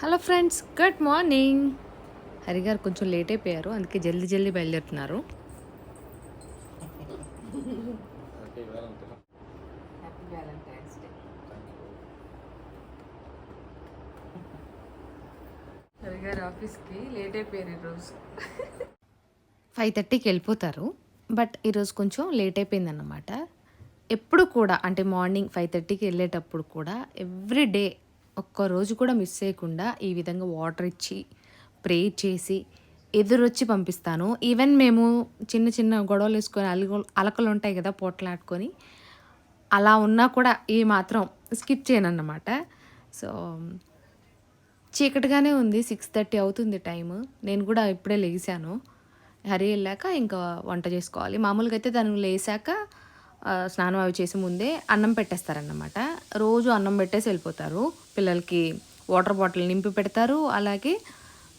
Hello friends good morning. Hari గారు కొంచెం late అయిపోయారు అందుకే జల్దీ జల్దీ బయలుదేరుతున్నారు. హరి గారు ఆఫీస్కి లేట్ అయిపోయారు ఈరోజు ఫైవ్ థర్టీకి వెళ్ళిపోతారు బట్ ఈరోజు కొంచెం లేట్ అయిపోయిందన్నమాట. ఎప్పుడు కూడా అంటే మార్నింగ్ ఫైవ్ థర్టీకి వెళ్ళేటప్పుడు కూడా ఎవ్రీ డే ఒక్క రోజు కూడా మిస్ చేయకుండా ఈ విధంగా వాటర్ ఇచ్చి ప్రే చేసి ఎదురొచ్చి పంపిస్తాను. ఈవెన్ మేము చిన్న చిన్న గొడవలు వేసుకొని అలగ అలకలు ఉంటాయి కదా పోట్లాడుకొని అలా ఉన్నా కూడా ఈ మాత్రం స్కిప్ చేయను అన్నమాట సో చీకటిగానే ఉంది. సిక్స్ థర్టీ అవుతుంది టైము. నేను కూడా ఇప్పుడే లేచాను. హరి వెళ్ళాక ఇంకా వంట చేసుకోవాలి. మామూలుగా అయితే తను లేసాక స్నానం అవి చేసి ముందే అన్నం పెట్టేస్తారన్నమాట. రోజు అన్నం పెట్టేసి వెళ్ళిపోతారు. పిల్లలకి వాటర్ బాటిల్ నింపి పెడతారు. అలాగే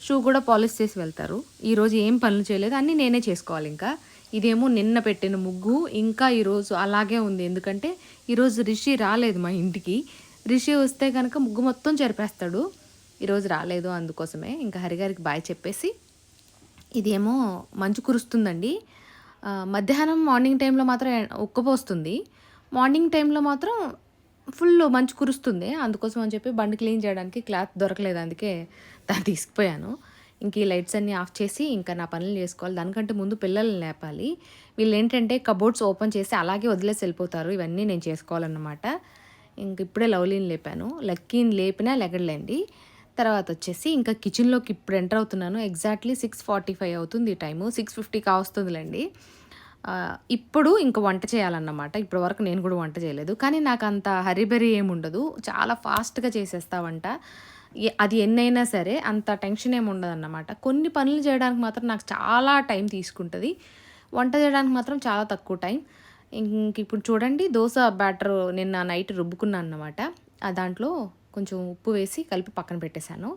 షూ కూడా పాలిష్ చేసి వెళ్తారు. ఈరోజు ఏం పనులు చేయలేదు. అన్నీ నేనే చేసుకోవాలి ఇంకా. ఇదేమో నిన్న పెట్టిన ముగ్గు. ఇంకా ఈరోజు అలాగే ఉంది. ఎందుకంటే ఈరోజు రిషి రాలేదు మా ఇంటికి. రిషి వస్తే కనుక ముగ్గు మొత్తం చెరిపేస్తాడు ఈరోజు రాలేదు అందుకోసమే. ఇంకా హరిగారికి బాయ్ చెప్పేసి ఇదేమో మంచు కురుస్తుందండి. మధ్యాహ్నం మార్నింగ్ టైంలో మాత్రం ఉక్కపోస్తుంది. మార్నింగ్ టైంలో మాత్రం ఫుల్ మంచు కురుస్తుంది. అందుకోసం అని చెప్పి బండి క్లీన్ చేయడానికి క్లాత్ దొరకలేదు. అందుకే దాన్ని తీసుకుపోయాను. ఇంక ఈ లైట్స్ అన్నీ ఆఫ్ చేసి ఇంకా నా పనులు చేసుకోవాలి. దానికంటే ముందు పిల్లల్ని లేపాలి. వీళ్ళు ఏంటంటే కబోర్డ్స్ ఓపెన్ చేసి అలాగే వదిలేసి వెళ్ళిపోతారు. ఇవన్నీ నేను చేసుకోవాలన్నమాట. ఇంక ఇప్పుడే లవ్లీని లేపాను. లక్కీని లేపినా లెగడలేండి. తర్వాత వచ్చేసి ఇంకా కిచెన్లోకి ఇప్పుడు ఎంటర్ అవుతున్నాను. ఎగ్జాక్ట్లీ సిక్స్ ఫార్టీ ఫైవ్ అవుతుంది టైము సిక్స్ ఫిఫ్టీ కావస్తుందిలేండి. ఇప్పుడు ఇంకా వంట చేయాలన్నమాట. ఇప్పటి వరకు నేను కూడా వంట చేయలేదు. కానీ నాకు అంత హరిబరి ఏమి ఉండదు. చాలా ఫాస్ట్గా చేసేస్తా వంట. అది ఎన్నైనా సరే అంత టెన్షన్ ఏమి ఉండదు అన్నమాట కొన్ని పనులు చేయడానికి మాత్రం నాకు చాలా టైం తీసుకుంటుంది. వంట చేయడానికి మాత్రం చాలా తక్కువ టైం ఇంక ఇప్పుడు చూడండి దోశ బ్యాటర్ నిన్న నైట్ రుబ్బుకున్నాను అన్నమాట దాంట్లో కొంచెం ఉప్పు వేసి కలిపి పక్కన పెట్టేశాను.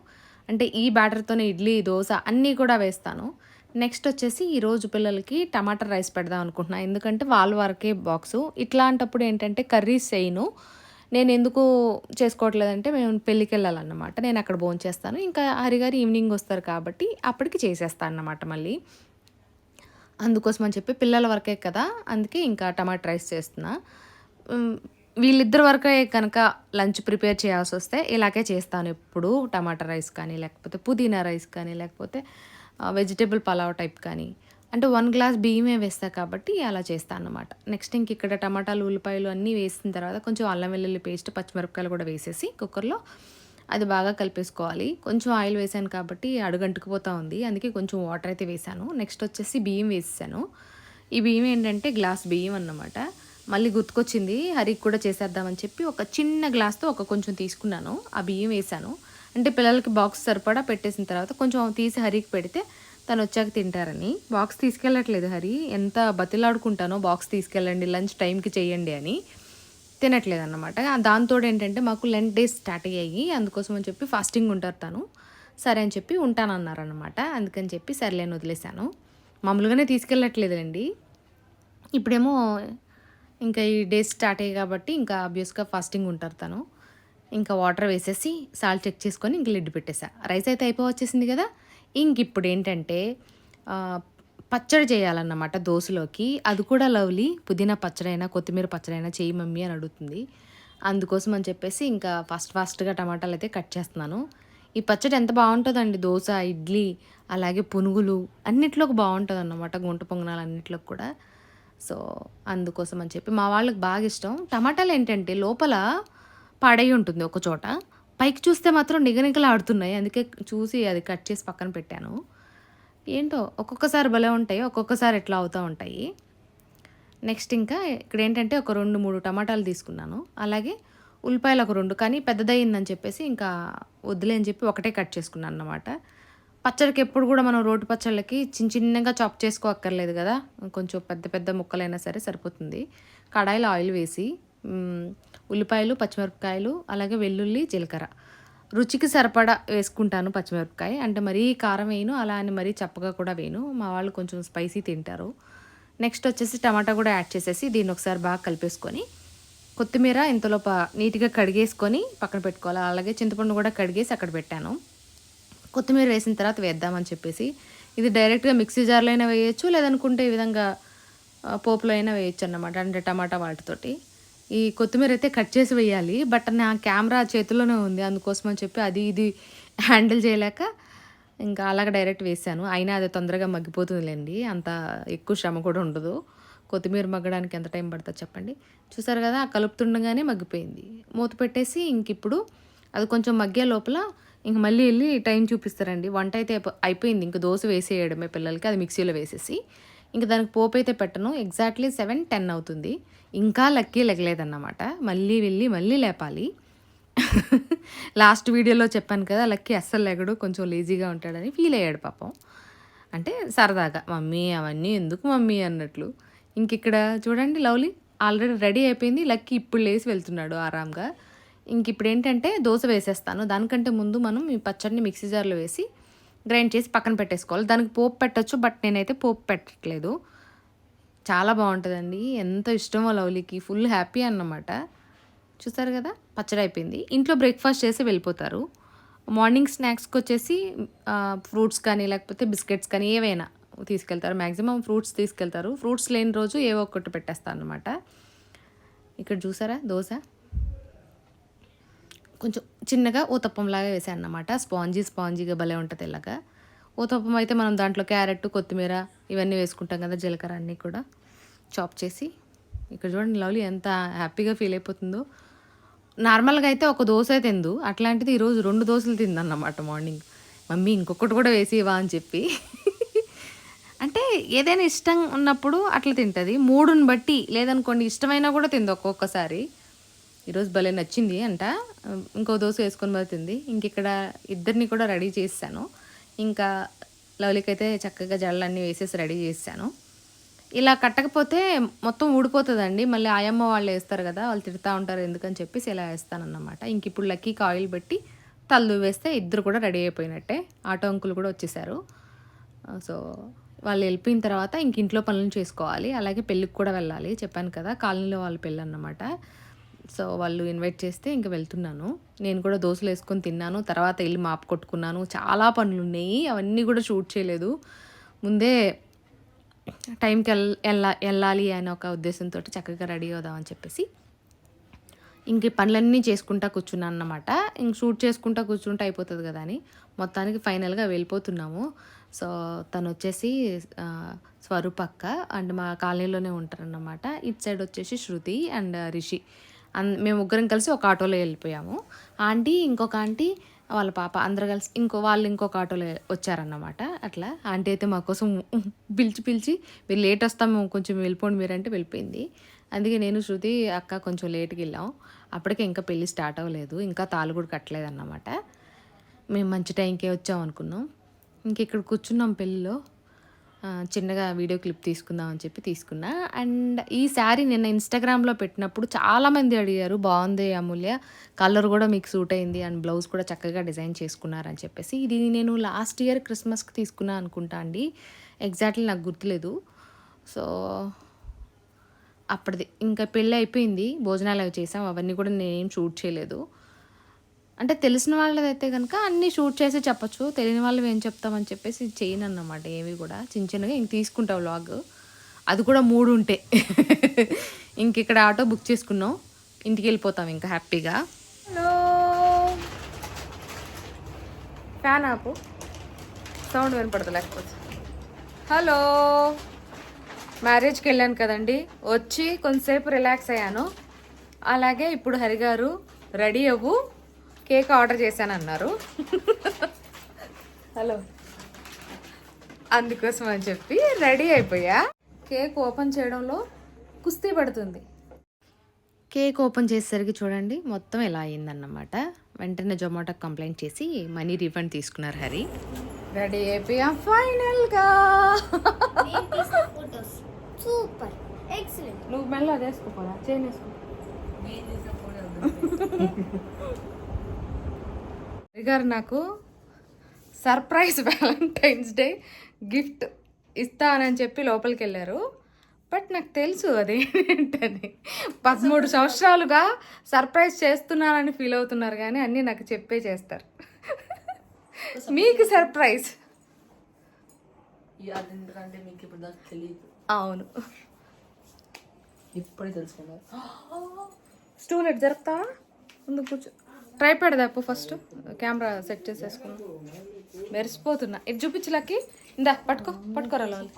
అంటే ఈ బ్యాటర్తోనే ఇడ్లీ దోశ అన్నీ కూడా వేస్తాను. నెక్స్ట్ వచ్చేసి ఈరోజు పిల్లలకి టమాటా రైస్ పెడదాం అనుకుంటున్నా. ఎందుకంటే వాళ్ళ వరకే బాక్సు. ఇట్లాంటప్పుడు ఏంటంటే కర్రీస్ చేయను. నేను ఎందుకు చేసుకోవట్లేదంటే మేము పెళ్ళికి వెళ్ళాలన్నమాట. నేను అక్కడ భోజనం చేస్తాను. ఇంకా హరిగారు ఈవినింగ్ వస్తారు కాబట్టి అప్పటికి చేసేస్తాను అన్నమాట మళ్ళీ. అందుకోసం అని చెప్పి పిల్లల వరకే కదా. అందుకే ఇంకా టమాటా రైస్ చేస్తున్నా. వీళ్ళిద్దరి వరకే కనుక లంచ్ ప్రిపేర్ చేయాల్సి వస్తే ఇలాగే చేస్తాను ఎప్పుడు. టమాటా రైస్ కానీ లేకపోతే పుదీనా రైస్ కానీ లేకపోతే వెజిటేబుల్ పలావ్ టైప్ కానీ. అంటే వన్ గ్లాస్ బియ్యమే వేస్తా కాబట్టి అలా చేస్తాను అనమాట నెక్స్ట్ ఇంక ఇక్కడ టమాటాలు ఉల్లిపాయలు అన్నీ వేసిన తర్వాత కొంచెం అల్లం వెల్లుల్లి పేస్ట్ పచ్చిమిరపకాయలు కూడా వేసేసి కుక్కర్లో అది బాగా కలిపేసుకోవాలి. కొంచెం ఆయిల్ వేసాను కాబట్టి అడుగంటుకుపోతా ఉంది. అందుకే కొంచెం వాటర్ అయితే వేసాను. నెక్స్ట్ వచ్చేసి బియ్యం వేసాను ఈ బియ్యం ఏంటంటే గ్లాస్ బియ్యం అన్నమాట. మళ్ళీ గుర్తుకొచ్చింది హరికి కూడా చేసేద్దామని చెప్పి ఒక చిన్న గ్లాస్తో ఒక కొంచెం తీసుకున్నాను. ఆ బియ్యం వేసాను అంటే పిల్లలకి బాక్స్ సరిపడా పెట్టేసిన తర్వాత కొంచెం తీసి హరికి పెడితే తను వచ్చాక తింటారని. బాక్స్ తీసుకెళ్ళట్లేదు హరి. ఎంత బతిలాడుకుంటానో బాక్స్ తీసుకెళ్ళండి లంచ్ టైంకి చేయండి అని తినట్లేదు అన్నమాట దాంతో ఏంటంటే మాకు లెంట్ డేస్ స్టార్ట్ అయ్యాయి. అందుకోసం అని చెప్పి ఫాస్టింగ్ ఉంటారు తను. సరే అని చెప్పి ఉంటానన్నారు అనమాట అందుకని చెప్పి సర్లేని వదిలేశాను. మామూలుగానే తీసుకెళ్ళట్లేదండి ఇప్పుడేమో ఇంకా ఈ డేస్ స్టార్ట్ అయ్యాయి కాబట్టి ఇంకా ఆబ్వియస్గా ఫాస్టింగ్ ఉంటారు తను. ఇంకా వాటర్ వేసేసి సాల్ట్ చెక్ చేసుకొని ఇంక లిడ్ పెట్టేసా. రైస్ అయితే అయిపో వచ్చేసింది కదా. ఇంక ఇప్పుడు ఏంటంటే పచ్చడి చేయాలన్నమాట దోశలోకి. అది కూడా లవ్లీ పుదీనా పచ్చడైనా కొత్తిమీర పచ్చడైనా చేయి మమ్మీ అని అడుగుతుంది. అందుకోసం అని చెప్పేసి ఇంకా ఫాస్ట్ ఫాస్ట్గా టమాటాలు అయితే కట్ చేస్తున్నాను. ఈ పచ్చడి ఎంత బాగుంటుందండి? దోశ ఇడ్లీ అలాగే పునుగులు అన్నిట్లోకి బాగుంటుంది అన్నమాట గుంట పొంగనాలు అన్నిట్లోకి కూడా. సో అందుకోసం అని చెప్పి మా వాళ్ళకి బాగా ఇష్టం. టమాటాలు ఏంటంటే లోపల పాడై ఉంటుంది ఒక చోట. పైకి చూస్తే మాత్రం నిగనిగలు ఆడుతున్నాయి. అందుకే చూసి అది కట్ చేసి పక్కన పెట్టాను. ఏంటో ఒక్కొక్కసారి భలే ఉంటాయి. ఒక్కొక్కసారి ఎట్లా అవుతూ ఉంటాయి. నెక్స్ట్ ఇంకా ఇక్కడ ఏంటంటే ఒక రెండు మూడు టమాటాలు తీసుకున్నాను. అలాగే ఉల్లిపాయలు ఒక రెండు. కానీ పెద్దదయ్యిందని చెప్పేసి ఇంకా వద్దులే అని చెప్పి ఒకటే కట్ చేసుకున్నాను అన్నమాట. పచ్చడికి ఎప్పుడు కూడా మనం రోటి పచ్చళ్ళకి చిన్న చిన్నగా చాప్ చేసుకోక్కర్లేదు కదా. కొంచెం పెద్ద పెద్ద ముక్కలైనా సరే సరిపోతుంది. కడాయిలో ఆయిల్ వేసి ఉల్లిపాయలు పచ్చిమిరపకాయలు అలాగే వెల్లుల్లి జీలకర్ర. రుచికి సరిపడా వేసుకుంటాను పచ్చిమిరపకాయ. అంటే మరీ కారం వేయను అలా అని మరీ చప్పగా కూడా వేయను. మా వాళ్ళు కొంచెం స్పైసీ తింటారు. నెక్స్ట్ వచ్చేసి టమాటా కూడా యాడ్ చేసేసి దీన్ని ఒకసారి బాగా కలిపేసుకొని కొత్తిమీర ఇంతలోప నీట్గా కడిగేసుకొని పక్కన పెట్టుకోవాలి. అలాగే చింతపండు కూడా కడిగేసి అక్కడ పెట్టాను. కొత్తిమీర వేసిన తర్వాత వేద్దామని చెప్పేసి ఇది డైరెక్ట్గా మిక్సీ జార్లో అయినా వేయచ్చు లేదనుకుంటే ఈ విధంగా పోపులో అయినా వేయచ్చు అన్నమాట అంటే టమాటా వాటితోటి. ఈ కొత్తిమీర అయితే కట్ చేసి వేయాలి బట్ నా కెమెరా చేతిలోనే ఉంది అందుకోసం అని చెప్పి అది ఇది హ్యాండిల్ చేయలేక ఇంకా అలాగ డైరెక్ట్ వేసాను. అయినా అది తొందరగా మగ్గిపోతుందిలేండి అంత ఎక్కువ శ్రమ కూడా ఉండదు. కొత్తిమీర మగ్గడానికి ఎంత టైం పడుతుంది చెప్పండి. చూసారు కదా కలుపుతుండగానే మగ్గిపోయింది. మూత పెట్టేసి ఇంక ఇప్పుడు అది కొంచెం మగ్గే లోపల ఇంక మళ్ళీ వెళ్ళి టైం చూపిస్తారండి. వంట అయితే అయిపోయింది. ఇంక దోశ వేసేయడమే పిల్లలకి. అది మిక్సీలో వేసేసి. ఇంక దానికి పోపు అయితే పెట్టను. ఎగ్జాక్ట్లీ సెవెన్ టెన్ అవుతుంది. ఇంకా లక్కీ లెగలేదన్నమాట. మళ్ళీ వెళ్ళి మళ్ళీ లేపాలి. లాస్ట్ వీడియోలో చెప్పాను కదా లక్కీ అస్సలు లెగడు. కొంచెం లేజీగా ఉంటాడని ఫీల్ అయ్యాడు పాపం. అంటే సరదాగా మమ్మీ అవన్నీ ఎందుకు మమ్మీ? అన్నట్లు. ఇంక ఇక్కడ చూడండి లవ్లీ. ఆల్రెడీ రెడీ అయిపోయింది. లక్కీ ఇప్పుడు లేచి వెళ్తున్నాడు ఆరాంగా. ఇంక ఇప్పుడు ఏంటంటే దోశ వేసేస్తాను. దానికంటే ముందు మనం ఈ పచ్చడిని మిక్సీ జార్లో వేసి గ్రైండ్ చేసి పక్కన పెట్టేసుకోవాలి. దానికి పోపు పెట్టచ్చు బట్ నేనైతే పోపు పెట్టట్లేదు. చాలా బాగుంటుందండి. ఎంత ఇష్టమో లవ్లీకి. ఫుల్ హ్యాపీ అన్నమాట. చూసారు కదా? పచ్చడి అయిపోయింది. ఇంట్లో బ్రేక్ఫాస్ట్ చేసి వెళ్ళిపోతారు. మార్నింగ్ స్నాక్స్కి వచ్చేసి ఫ్రూట్స్ కానీ లేకపోతే బిస్కెట్స్ కానీ ఏవైనా తీసుకెళ్తారు. మ్యాక్సిమం ఫ్రూట్స్ తీసుకెళ్తారు. ఫ్రూట్స్ లేని రోజు ఏవో ఒకటి పెట్టేస్తాను అనమాట ఇక్కడ చూసారా? దోశ? కొంచెం చిన్నగా ఊతప్పంలాగా వేసాను అన్నమాట స్పాంజీ స్పాంజీగా భలే ఉంటుంది ఇలాగా ఊతప్పం అయితే మనం దాంట్లో క్యారెట్ కొత్తిమీర ఇవన్నీ వేసుకుంటాం కదా జీలకర్ర అన్నీ కూడా చాప్ చేసి. ఇక్కడ చూడండి లవ్లీ ఎంత హ్యాపీగా ఫీల్ అయిపోతుందో. నార్మల్గా అయితే ఒక దోశ తిందు. అట్లాంటిది ఈరోజు రెండు దోశలు తిందన్నమాట మార్నింగ్. మమ్మీ ఇంకొకటి కూడా వేసి ఇవా అని చెప్పి. అంటే ఏదైనా ఇష్టం ఉన్నప్పుడు అట్లా తింటుంది. మూడుని బట్టి లేదనుకోండి ఇష్టమైనా కూడా తింది ఒక్కొక్కసారి. ఈరోజు భలే నచ్చింది అంట. ఇంకో దోశ వేసుకొని పోతుంది ఇంక ఇక్కడ ఇద్దరిని కూడా రెడీ చేశాను. ఇంకా లవ్లీకి అయితే చక్కగా జడలన్నీ వేసేసి రెడీ చేశాను. ఇలా కట్టకపోతే మొత్తం ఊడిపోతుందండి. మళ్ళీ ఆయమ్మ వాళ్ళు వేస్తారు కదా వాళ్ళు తిడతా ఉంటారు ఎందుకని చెప్పేసి ఇలా వేస్తానన్నమాట. ఇంక ఇప్పుడు లక్కీకి ఆయిల్ పెట్టి తల్లు వేస్తే ఇద్దరు కూడా రెడీ అయిపోయినట్టే. ఆటో అంకులు కూడా వచ్చేసారు. సో వాళ్ళు వెళ్ళిపోయిన తర్వాత ఇంక ఇంట్లో పనులు చేసుకోవాలి. అలాగే పెళ్ళికి కూడా వెళ్ళాలి. చెప్పాను కదా కాలనీలో వాళ్ళ పెళ్ళి అన్నమాట సో వాళ్ళు ఇన్వైట్ చేస్తే ఇంక వెళ్తున్నాను. నేను కూడా దోశలు వేసుకొని తిన్నాను. తర్వాత వెళ్ళి మాపు కొట్టుకున్నాను. చాలా పనులు ఉన్నాయి. అవన్నీ కూడా షూట్ చేయలేదు. ముందే టైంకి వెళ్ళ వెళ్ళా వెళ్ళాలి అనే ఒక ఉద్దేశంతో చక్కగా రెడీ అవుదామని చెప్పేసి ఇంక పనులన్నీ చేసుకుంటా కూర్చున్నాను అన్నమాట. ఇంక షూట్ చేసుకుంటా కూర్చుంటే అయిపోతుంది కదా అని. మొత్తానికి ఫైనల్గా వెళ్ళిపోతున్నాము. సో తను వచ్చేసి స్వరూపక్క స్వరూప్ అక్క అండ్ మా కాలనీలోనే ఉంటారన్నమాట. ఇటు సైడ్ వచ్చేసి శృతి అండ్ రిషి. అన్ మేము ముగ్గురం కలిసి ఒక ఆటోలో వెళ్ళిపోయాము. ఆంటీ ఇంకొక ఆంటీ వాళ్ళ పాప అందరు కలిసి ఇంకో వాళ్ళు ఇంకొక ఆటోలో వచ్చారన్నమాట. అట్లా ఆంటీ అయితే మా కోసం పిలిచి పిలిచి మీరు లేట్ వస్తాము కొంచెం వెళ్ళిపోండి మీరంటే వెళ్ళిపోయింది. అందుకే నేను శృతి అక్క కొంచెం లేట్కి వెళ్ళాం. అప్పటికే ఇంకా పెళ్ళి స్టార్ట్ అవ్వలేదు. ఇంకా తాళ్ళు కూడా కట్టలేదు అన్నమాట మేము మంచి టైంకే వచ్చాం అనుకున్నాం. ఇంక ఇక్కడ కూర్చున్నాం పెళ్ళిలో. చిన్నగా వీడియో క్లిప్ తీసుకుందాం అని చెప్పి తీసుకున్నా. అండ్ ఈ శారీ నిన్న ఇన్స్టాగ్రామ్లో పెట్టినప్పుడు చాలామంది అడిగారు బాగుంది అమూల్య? కలర్ కూడా మీకు సూట్ అయింది అండ్ బ్లౌజ్ కూడా చక్కగా డిజైన్ చేసుకున్నారని చెప్పేసి. ఇది నేను లాస్ట్ ఇయర్ క్రిస్మస్కి తీసుకున్నా అనుకుంటా అండి. ఎగ్జాక్ట్లీ నాకు గుర్తులేదు. సో అప్పటిది. ఇంకా పెళ్ళి అయిపోయింది. భోజనాలు అవి చేసాం. అవన్నీ కూడా నేనేం షూట్ చేయలేదు. అంటే తెలిసిన వాళ్ళదైతే కనుక అన్నీ షూట్ చేసి చెప్పొచ్చు. తెలియని వాళ్ళు ఏం చెప్తామని చెప్పేసి చేయను అన్నమాట ఏవి కూడా చిన్న చిన్నగా ఇంక తీసుకుంటా వ్లాగ్ అది కూడా మూడు ఉంటే. ఇంక ఇక్కడ ఆటో బుక్ చేసుకున్నాం. ఇంటికి వెళ్ళిపోతాం ఇంకా హ్యాపీగా. ఫ్యాన్ ఆపు. సౌండ్ వినపడతలేకపోతే హలో. మ్యారేజ్కి వెళ్ళాను కదండి. వచ్చి కొంతసేపు రిలాక్స్ అయ్యాను. అలాగే ఇప్పుడు హరిగారు రెడీ అవ్వు. కేక్ ఆర్డర్ చేశాను అన్నారు హలో. అందుకోసం అని చెప్పి రెడీ అయిపోయా. కేక్ ఓపెన్ చేయడంలో కుస్తీ పడుతుంది. కేక్ ఓపెన్ చేసేసరికి చూడండి మొత్తం ఇలా అయిందన్నమాట. వెంటనే జొమాటోకి కంప్లైంట్ చేసి మనీ రీఫండ్ తీసుకున్నారు హరి. రెడీ అయిపోయాం ఫైనల్గా. సూపర్. ఎక్సలెంట్. నువ్వు మెల్ల అది వేసుకోపోరా చైన్ వేసుకో. గారు నాకు సర్ప్రైజ్ వ్యాలంటైన్స్ డే గిఫ్ట్ ఇస్తానని చెప్పి లోపలికి వెళ్ళారు బట్ నాకు తెలుసు అదేంటని పదమూడు సంవత్సరాలుగా సర్ప్రైజ్ చేస్తున్నానని ఫీల్ అవుతున్నారు కానీ అన్నీ నాకు చెప్పే చేస్తారు. మీకు సర్ప్రైజ్? అది ఎందుకంటే మీకు ఇప్పుడు దాకా తెలియదు అవును. ఇప్పుడే తెలుసుకున్నారు స్టూల్ ఎట్ జరుపుతావా ముందు కూర్చో. ట్రై పెడదాపు ఫస్ట్ కెమెరా సెట్ చేసేసుకున్నా మెరిసిపోతున్నా. ఇది చూపించలకి ఇందా పట్టుకో పట్టుకోరా లోన్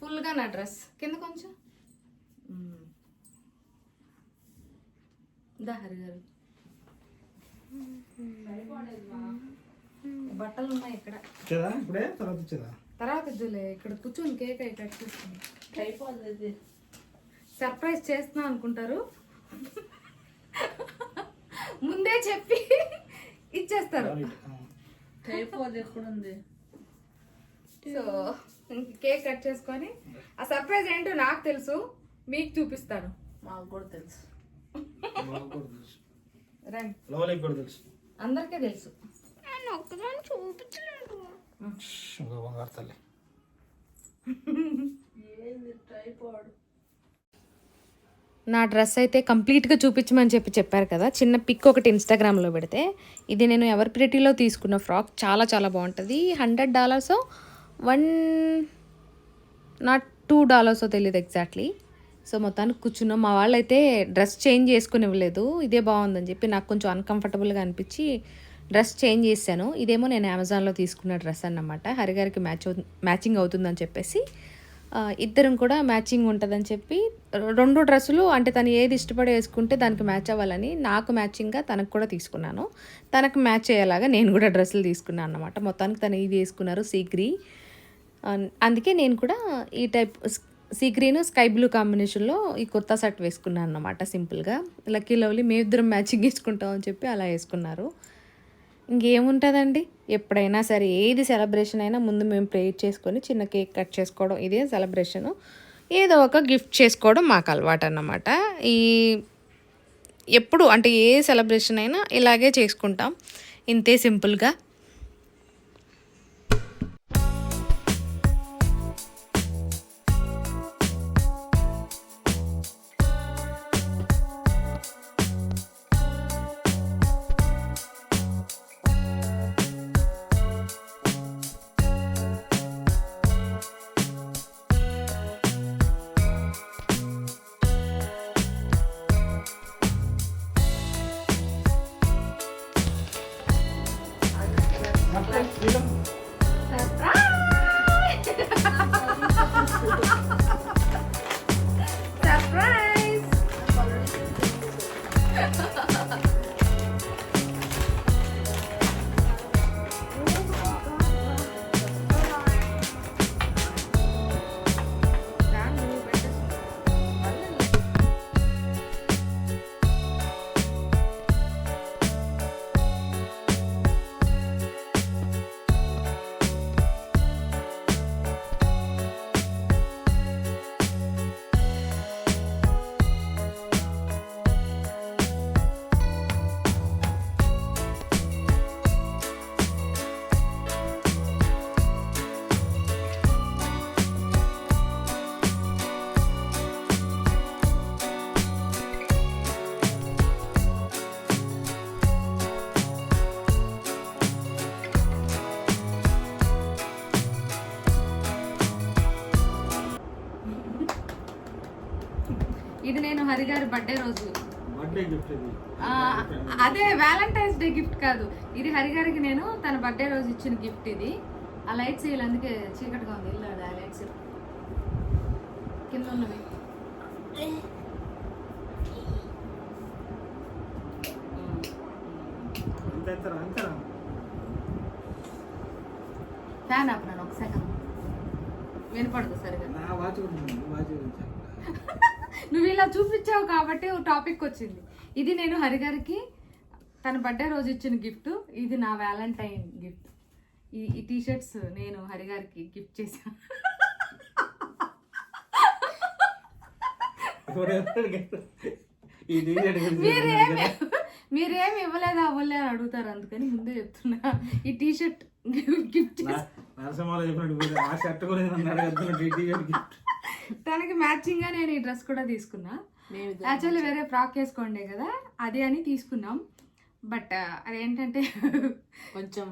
ఫుల్గా నా డ్రెస్ కింద కొంచెం. దా హరి గారు. బట్టలు ఉన్నాయి ఇక్కడ. తర్వాత ఇచ్చేదా? తర్వాత ఇద్దులే. ఇక్కడ కూర్చొని కేక్ అయి కట్ చేసుకుని అయిపోతుంది సర్ప్రైజ్ చేస్తున్నా అనుకుంటారు. ముందే చెప్పి ఇచ్చేస్తారు. అయిపోదు ఎక్కడ ఉంది సో కేక్ కట్ చేసుకొని ఆ సర్ప్రైజ్ ఏంటో నాకు తెలుసు మీకు చూపిస్తాను. మాకు కూడా తెలుసు. మాకు కూడా తెలుసు. రండి. కూడా తెలుసు. అందరికీ తెలుసు. ఒక్కదాన్ని చూపించలేదు తల్లి. ఏంది ట్రైపాడ్ నా డ్రెస్ అయితే కంప్లీట్గా చూపించమని చెప్పి చెప్పారు కదా చిన్న పిక్ ఒకటి ఇన్స్టాగ్రామ్లో పెడితే ఇది నేను ఎవర్ ప్రిటీలో తీసుకున్న ఫ్రాక్ చాలా చాలా బాగుంటుంది. Hundred dollars one not two dollars తెలియదు ఎగ్జాక్ట్లీ. సో మొత్తానికి కూర్చున్నాం. మా వాళ్ళు అయితే డ్రెస్ చేంజ్ చేసుకుని ఇవ్వలేదు ఇదే బాగుందని చెప్పి నాకు కొంచెం అన్కంఫర్టబుల్గా అనిపించి డ్రెస్ చేంజ్ చేశాను. ఇదేమో నేను అమెజాన్లో తీసుకున్న డ్రెస్ అన్నమాట. హరిగారికి మ్యాచ్ మ్యాచింగ్ అవుతుందని చెప్పేసి ఇద్దరం కూడా మ్యాచింగ్ ఉంటుందని చెప్పి రెండు డ్రెస్సులు అంటే తను ఏది ఇష్టపడి వేసుకుంటే దానికి మ్యాచ్ అవ్వాలని నాకు మ్యాచింగ్గా తనకు కూడా తీసుకున్నాను. తనకు మ్యాచ్ అయ్యేలాగా నేను కూడా డ్రెస్సులు తీసుకున్నాను అనమాట మొత్తానికి తను ఇది వేసుకున్నారు సీగ్రీ అందుకే నేను కూడా ఈ type sea green sky blue కాంబినేషన్లో ఈ కొత్త సెట్ వేసుకున్నాను అనమాట సింపుల్గా. లక్కీ లవ్లీ మేమిద్దరం మ్యాచింగ్ వేసుకుంటామని చెప్పి అలా వేసుకున్నారు. ఇంకేముంటుందండి? ఎప్పుడైనా సరే ఏది సెలబ్రేషన్ అయినా ముందు మేము ప్రే చేసుకొని చిన్న కేక్ కట్ చేసుకోవడం ఇదే సెలబ్రేషను ఏదో ఒక గిఫ్ట్ చేసుకోవడం మాకు అలవాటు అన్నమాట ఈ ఎప్పుడు అంటే ఏ సెలబ్రేషన్ అయినా ఇలాగే చేసుకుంటాం. ఇంతే సింపుల్గా ఇది నేను హరిగారి బర్త్డే రోజు. బర్త్డే ఆ, అదే వ్యాలంటైన్స్ డే గిఫ్ట్ కాదు. ఇది హరిగారికి నేను తన బర్త్డే రోజు ఇచ్చిన గిఫ్ట్ ఇది. ఆ లైట్స్ అందుకే చీకటిగా ఉంది. ఇల్లు ఆ లైట్స్ కింద ఉన్నవి. ఫ్యాన్ ఆపినాను ఒక సెకండ్ వినపడదు సరిగా నా వాచ్ గురించి వాచ్ గురించి నువ్వు ఇలా చూపించావు కాబట్టి ఓ టాపిక్ వచ్చింది. ఇది నేను హరిగారికి తన బర్త్డే రోజు ఇచ్చిన గిఫ్ట్ ఇది నా వ్యాలంటైన్ గిఫ్ట్ ఈ ఈ టీ షర్ట్స్ నేను హరిగారికి గిఫ్ట్ చేశాను. మీరేమి మీరేమి ఇవ్వలేదా అవ్వలే అని అడుగుతారు. అందుకని ముందే చెప్తున్నా. ఈ టీ షర్ట్ గిఫ్ట్ నరసింహాలో చెప్పినట్టు కూడా ఆ షర్ట్ నన్ను అడగద్దు ఈ టీషర్ట్ గిఫ్ట్ తనకి మ్యాచింగ్గా నేను ఈ డ్రెస్ కూడా తీసుకున్నా. యాక్చువల్లీ వేరే ఫ్రాక్ వేసుకోండే కదా అదే అని తీసుకున్నాం. బట్ అదేంటంటే కొంచెం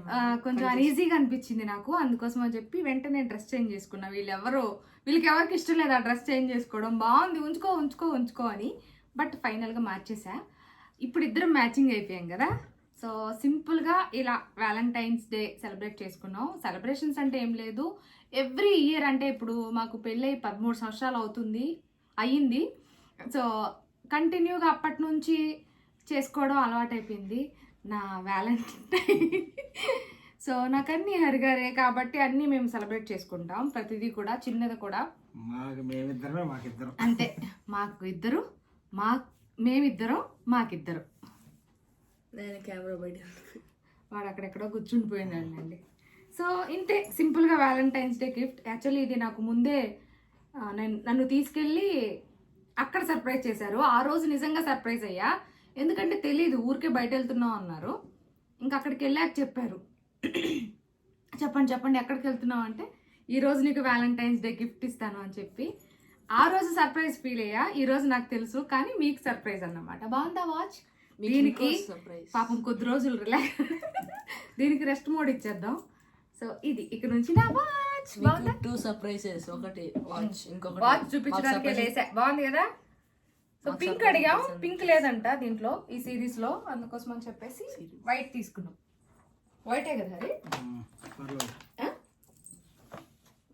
కొంచెం అనీజీగా అనిపించింది నాకు. అందుకోసం అని చెప్పి వెంటనే డ్రెస్ చేంజ్ చేసుకున్నా. వీళ్ళు ఎవరు వీళ్ళకి ఎవరికి ఇష్టం లేదు ఆ డ్రెస్ చేంజ్ చేసుకోవడం. బాగుంది ఉంచుకో ఉంచుకో ఉంచుకో అని. బట్ ఫైనల్గా మార్చేసా. ఇప్పుడు ఇద్దరం మ్యాచింగ్ అయిపోయాం కదా. సో సింపుల్గా ఇలా వ్యాలంటైన్స్ డే సెలబ్రేట్ చేసుకున్నాం. సెలబ్రేషన్స్ అంటే ఏం లేదు. ఎవ్రీ ఇయర్ అంటే ఇప్పుడు మాకు పెళ్ళై పదమూడు సంవత్సరాలు అవుతుంది అయ్యింది. సో కంటిన్యూగా అప్పటి నుంచి చేసుకోవడం అలవాటైపోయింది. నా వ్యాలంటైన్ సో నాకు అన్ని హరిగారే కాబట్టి అన్నీ మేము సెలబ్రేట్ చేసుకుంటాం. ప్రతిదీ కూడా చిన్నది కూడా. మాకు మేమిద్దరమే మాకిద్దరం. అంతే. మాకు ఇద్దరు మా మేమిద్దరం మాకిద్దరు. నేను కెమెరా బయట వాడు అక్కడెక్కడో కూర్చుండిపోయిందండి సో ఇంతే. సింపుల్గా వ్యాలంటైన్స్ డే గిఫ్ట్. యాక్చువల్లీ ఇది నాకు ముందే నేను నన్ను తీసుకెళ్ళి అక్కడ సర్ప్రైజ్ చేశారు. ఆ రోజు నిజంగా సర్ప్రైజ్ అయ్యా. ఎందుకంటే తెలియదు ఊరికే బయట వెళ్తున్నాం అన్నారు. ఇంకా అక్కడికి వెళ్ళాక చెప్పారు. చెప్పండి చెప్పండి ఎక్కడికి వెళ్తున్నావు అంటే ఈ రోజు నీకు వ్యాలంటైన్స్ డే గిఫ్ట్ ఇస్తాను అని చెప్పి. ఆ రోజు సర్ప్రైజ్ ఫీల్ అయ్యా. ఈరోజు నాకు తెలుసు కానీ మీకు సర్ప్రైజ్ అన్నమాట. బాగుందా వాచ్? దీనికి సర్ప్రైజ్ పాపం కొద్ది రోజులు రిలాక్స్ దీనికి రెస్ట్ మోడ్ ఇచ్చేద్దాం. సో ఇది ఇక్కడ నుంచి నా వాచ్ బాగుందా? టూ సర్ప్రైజెస్ ఒకటి వాచ్ ఇంకొకటి వాచ్ చూపించడానికి లేసా. బాగుంది కదా? సో పింక్ అడిగాం. పింక్ లేదంట దీంట్లో ఈ సిరీస్లో. అందుకోసం అని చెప్పేసి వైట్ తీసుకున్నాం. వైటే కదా అది?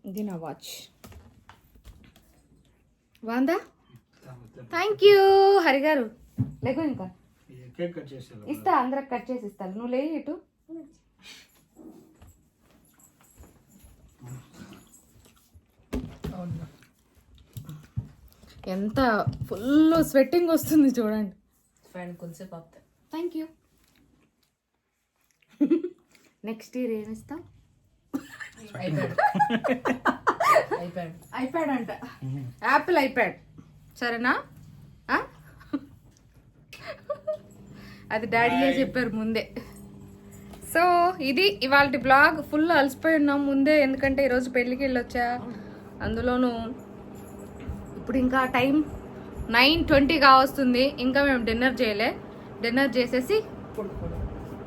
ఇది నా వాచ్ బాగుందా. థ్యాంక్ యూ హరి గారు లేకు ఇంకా. కేక్ కట్ చేసేయాలి ఇస్తా అందరికి కట్ చేసి ఇస్తాను నువ్వు లే ఇటు. అవును. ఎంత ఫుల్ స్వెట్టింగ్ వస్తుంది చూడండి. ఫ్యాన్ కొంచెంసేపు ఆపుతా. థ్యాంక్ యూ నెక్స్ట్ ఇయర్ ఏమి ఇస్తాం? అయిపోయాడు అయిపోయాడు ఐప్యాడ్ అంట. Apple iPad. సరేనా? అది డాడీయే చెప్పారు ముందే. సో ఇది ఇవాళ బ్లాగ్. ఫుల్ అలసిపోయి ఉన్నాం ముందే. ఎందుకంటే ఈరోజు పెళ్ళికి వెళ్ళొచ్చా? అందులోనూ ఇప్పుడు ఇంకా టైం నైన్ ట్వంటీ కావస్తుంది ఇంకా మేము డిన్నర్ చేయలే. డిన్నర్ చేసేసి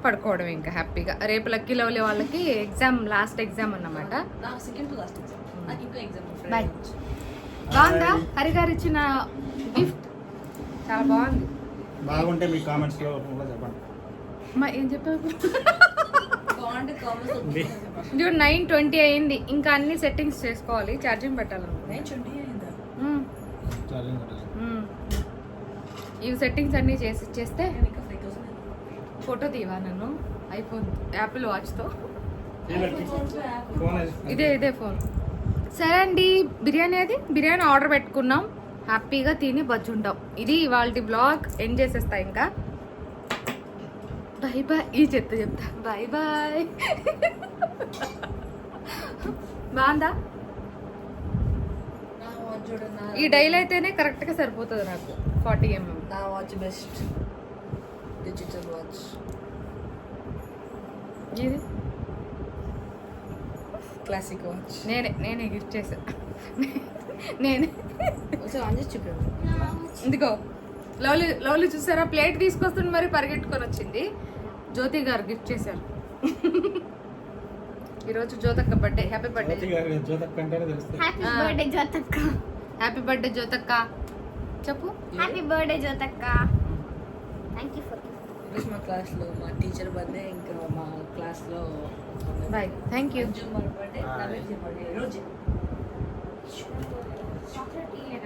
పడుకోవడం ఇంకా హ్యాపీగా. రేపు లక్కీ లవ్లీ వాళ్ళకి ఎగ్జామ్ లాస్ట్ ఎగ్జామ్ అన్నమాట. Bye. బాగుందా? హరి గారు ఇచ్చిన గిఫ్ట్ చాలా బాగుంది. బాగుంటే మీ కామెంట్స్లో చెప్పండి. మా ఏం చెప్పావు? నైన్ ట్వంటీ అయింది. ఇంకా అన్ని సెట్టింగ్స్ చేసుకోవాలి. ఛార్జింగ్ పెట్టాలి. ఇవి సెట్టింగ్స్ అన్నీ చేసి థౌసండ్ ఫోటో తీవా నన్ను? ఐఫోన్ యాపిల్ వాచ్తో ఫోన్ ఇదే ఇదే ఫోన్. సరే అండి బిర్యానీ అది? బిర్యానీ ఆర్డర్ పెట్టుకున్నాం. హ్యాపీగా తిని బజ్జుంటాం. ఇది ఇవాళ బ్లాగ్ ఎండ్ చేసేస్తా ఇంకా. బాయ్ బాయ్ ఈ చెత్త చెప్తా. బాయ్ బాయ్ బాగుందా? ఈ డైల్ అయితేనే కరెక్ట్గా సరిపోతుంది నాకు. ఫార్టీ ఎంఎం నా వాచ్ బెస్ట్ డిజిటల్ వాచ్ ఇది? క్లాసిక్ వాచ్ నేనే నేనే గిఫ్ట్ చేసా నేనే. ఇదిగో లవ్లీ లవ్లీ చూసారా? ప్లేట్ తీసుకొస్తుంది మరి పరిగెట్టుకొని వచ్చింది. జ్యోతి గారు గిఫ్ట్ చేశారు. ఈరోజు జ్యోతక్క బర్త్డే. హ్యాపీ బర్త్డే జ్యోతి గారు జ్యోతక్ కంటేనే తెలుస్తుంది. హ్యాపీ. బర్త్డే జ్యోతక్క. హ్యాపీ బర్త్డే జ్యోతక్క. చెప్పు. హ్యాపీ బర్త్డే జ్యోతక్క. థ్యాంక్ యూ ఫర్ ఈరోజు మా క్లాస్లో మా టీచర్ బర్త్డే ఇంకా మా క్లాస్లో బాయ్ థ్యాంక్ యూ బర్త్డే నా బర్త్డే ఈరోజు chocolate tea